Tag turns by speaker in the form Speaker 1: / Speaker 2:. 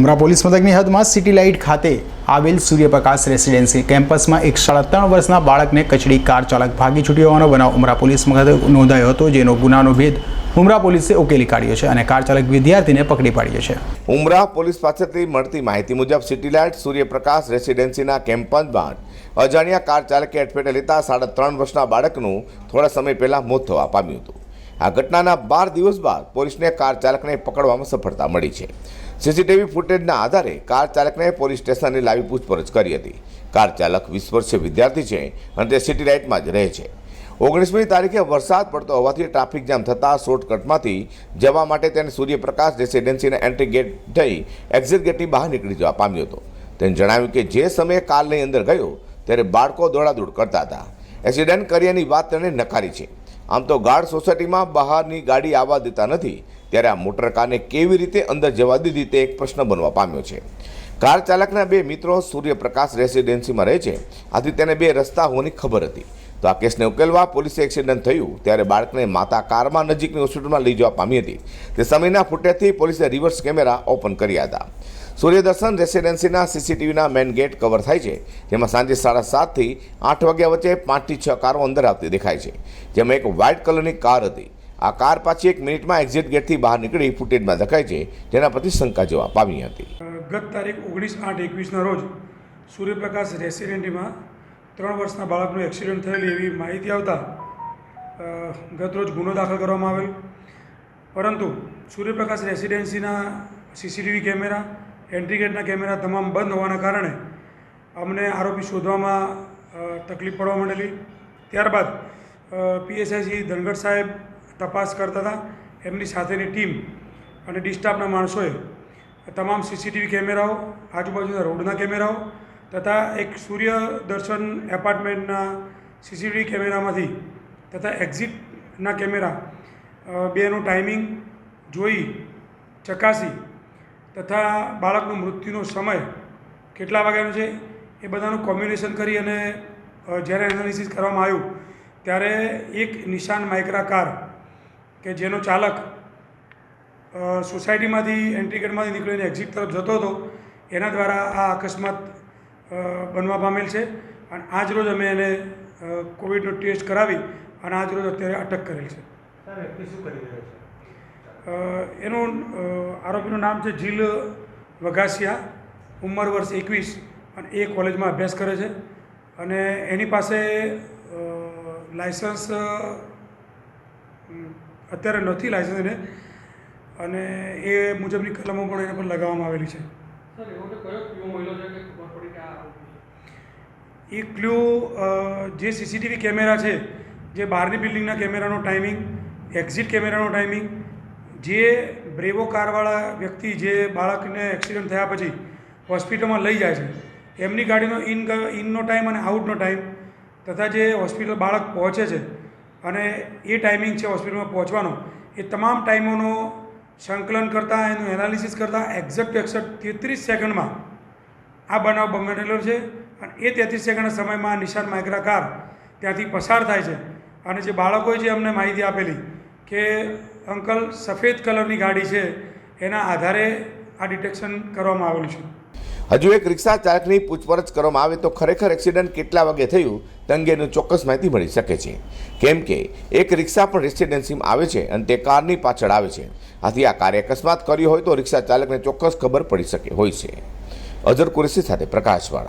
Speaker 1: ઉમરા police મથકની હદમાં city light ખાતે આવેલ સૂર્યપ્રકાશ રેસિડેન્સી કેમ્પસમાં એક સાડા ત્રણ વર્ષના બાળકને કચડી કાર ચાલક ભાગી છૂટ્યો હોવાનો બનાવ ઉમરા પોલીસ મથકે નોંધાયો હતો, જેનો ગુનાનો ભેદ ઉમરા પોલીસે ઉકેલી કાઢ્યો છે અને કાર ચાલક વિદ્યાર્થીને પકડી પાડ્યો છે.
Speaker 2: ઉમરા પોલીસ પાસેથી મળતી માહિતી મુજબ સિટીલાઇટ સૂર્યપ્રકાશ રેસિડેન્સીના કેમ્પસમાં અજાણ્યા કાર ચાલકે અટફેટે લેતા સાડા ત્રણ વર્ષના બાળકનું થોડા સમય પહેલા મોત થવા પામ્યું હતું. આ ઘટનાના બાર દિવસ બાદ પોલીસને કાર ચાલકને પકડવામાં સફળતા મળી છે. સીસીટીવી ફૂટેજના આધારે કાર ચાલકને પોલીસ સ્ટેશને લાવી પૂછપરછ કરી હતી. કાર ચાલક વીસ વર્ષીય વિદ્યાર્થી છે અને તે સિટી લાઇટમાં જ રહે છે. ઓગણીસમી તારીખે વરસાદ પડતો હોવાથી ટ્રાફિક જામ થતાં શોર્ટકટમાંથી જવા માટે તેને સૂર્યપ્રકાશ રેસિડેન્સીના એન્ટ્રી ગેટ થઈ એક્ઝિટ ગેટની બહાર નીકળી જવા પામ્યો હતો. તેને જણાવ્યું કે જે સમયે કારની અંદર ગયો, ત્યારે બાળકો દોડાદોડ કરતા હતા. એક્સિડન્ટ કર્યાની વાત તેણે નકારી છે. આમ તો ગાર્ડ સોસાયટીમાં બહારની ગાડી આવવા દેતા નથી, ત્યારે આ મોટર કારને કેવી રીતે અંદર જવા દીધી તે એક પ્રશ્ન બનવા પામ્યો છે. કાર ચાલકના બે મિત્રો સૂર્યપ્રકાશ રેસિડેન્સીમાં રહે છે. આથી તેને બે રસ્તા હોવાની ખબર હતી. તો આ કેસને ઉકેલવા પોલીસે એક્સિડન્ટ થયું ત્યારે બાળકને માતા કારમાં નજીકની હોસ્પિટલમાં લઈ જવા પામી હતી. તે સમયના ફૂટેજથી પોલીસે રિવર્સ કેમેરા ઓપન કર્યા હતા. સૂર્યદર્શન રેસિડેન્સીના સીસીટીવીના મેઇન ગેટ કવર થાય છે, જેમાં સાંજે સાડા સાતથી આઠ વાગ્યા વચ્ચે પાંચથી છ કારો અંદર આવતી દેખાય છે, જેમાં એક વ્હાઇટ કલરની કાર હતી. આ કાર પાછી એક મિનિટમાં એક્ઝિટ ગેટથી બહાર નીકળી ફૂટેજમાં દેખાય છે, જેના પ્રતિ શંકા જવા પામી હતી.
Speaker 3: ગત તારીખ ઓગણીસ આઠ એકવીસના રોજ સૂર્યપ્રકાશ રેસિડેન્ટીમાં ત્રણ વર્ષના બાળકનું એક્સિડન્ટ થયેલી એવી માહિતી આવતા ગતરોજ ગુનો દાખલ કરવામાં આવેલ. પરંતુ સૂર્યપ્રકાશ રેસિડેન્સીના સીસીટીવી કેમેરા, એન્ટ્રી ગેટના કેમેરા તમામ બંધ હોવાના કારણે અમને આરોપી શોધવામાં તકલીફ પડવા માંડેલી. ત્યારબાદ પીએસઆઈસી ધનગઢ સાહેબ તપાસ કરતા હતા. એમની સાથેની ટીમ અને ડિસ્ટાફના માણસોએ તમામ સીસીટીવી કેમેરાઓ, આજુબાજુના રોડના કેમેરાઓ તથા એક સૂર્ય દર્શન એપાર્ટમેન્ટના સીસીટીવી કેમેરામાંથી તથા એક્ઝિટના કેમેરા બેનું ટાઈમિંગ જોઈ, ચકાસી તથા બાળકનું મૃત્યુનો સમય કેટલા વાગ્યાનો છે એ બધાનું કોમ્બિનેશન કરી અને જ્યારે એનાલિસિસ કરવામાં આવ્યું ત્યારે એક નિશાન માઇક્રા કાર કે જેનો ચાલક સોસાયટીમાંથી એન્ટ્રી ગેટમાંથી નીકળીને એક્ઝિટ તરફ જતો હતો, એના દ્વારા આ અકસ્માત બનવા પામેલ છે. અને આજ રોજ અમે એને કોવિડનો ટેસ્ટ કરાવી અને આજ રોજ અત્યારે અટક કરેલ છે.
Speaker 4: સર શું કરી છે?
Speaker 3: એનું આરોપીનું નામ છે જીલ વઘાસિયા. ઉંમર વર્ષ એકવીસ અને એ કોલેજમાં અભ્યાસ કરે છે. અને એની પાસે લાઇસન્સ લાયસન્સ અત્યારે નથી લાયસન્સ એને. અને એ મુજબની કલમો પણ એના પર લગાવવામાં આવેલી છે
Speaker 4: સર એવો તો કયો ક્યુ મળ્યો છે કે ખબર પડી કે આ આરોપી છે?
Speaker 3: એ ક્લ્યુ જે સીસીટીવી કેમેરા છે, જે બહારની બિલ્ડિંગના કેમેરાનો ટાઈમિંગ એક્ઝિટ કેમેરાનો ટાઈમિંગ જે બ્રેવો કારવાળા વ્યક્તિ, જે બાળકને એક્સિડન્ટ થયા પછી હોસ્પિટલમાં લઈ જાય છે, એમની ગાડીનો ઇન ઇનનો ટાઈમ અને આઉટનો ટાઈમ તથા જે હોસ્પિટલ બાળક પહોંચે છે, અને એ ટાઈમિંગ છે હોસ્પિટલમાં પહોંચવાનો, એ તમામ ટાઈમોનો સંકલન કરતાં, એનું એનાલિસિસ કરતાં એક્ઝેક્ટ એક્ઝેક્ટ તેત્રીસ સેકન્ડમાં આ બનાવ બનેલો છે. અને એ તેત્રીસ સેકન્ડના સમયમાં નિશાન માઇક્રા કાર ત્યાંથી પસાર થાય છે. અને જે બાળકોએ જે અમને માહિતી આપેલી કે અંકલ સફેદ કલરની ગાડી છે, એના આધારે આ ડિટેક્શન કરવામાં આવેલું છે.
Speaker 2: હજુ એક રિક્ષા ચાલકની પૂછપરછ કરવામાં આવે તો ખરેખર એક્સિડન્ટ કેટલા વાગે થયું, તે અંગેનું ચોક્કસ માહિતી મળી શકે છે. કેમ કે એક રિક્ષા પણ રેસિડેન્સીમાં આવે છે અને તે કારની પાછળ આવે છે. આથી આ કાર્ય અકસ્માત કર્યો હોય તો રિક્ષા ચાલકને ચોક્કસ ખબર પડી શકે, હોય છે. અઝર કુરેશી સાથે પ્રકાશવાળા.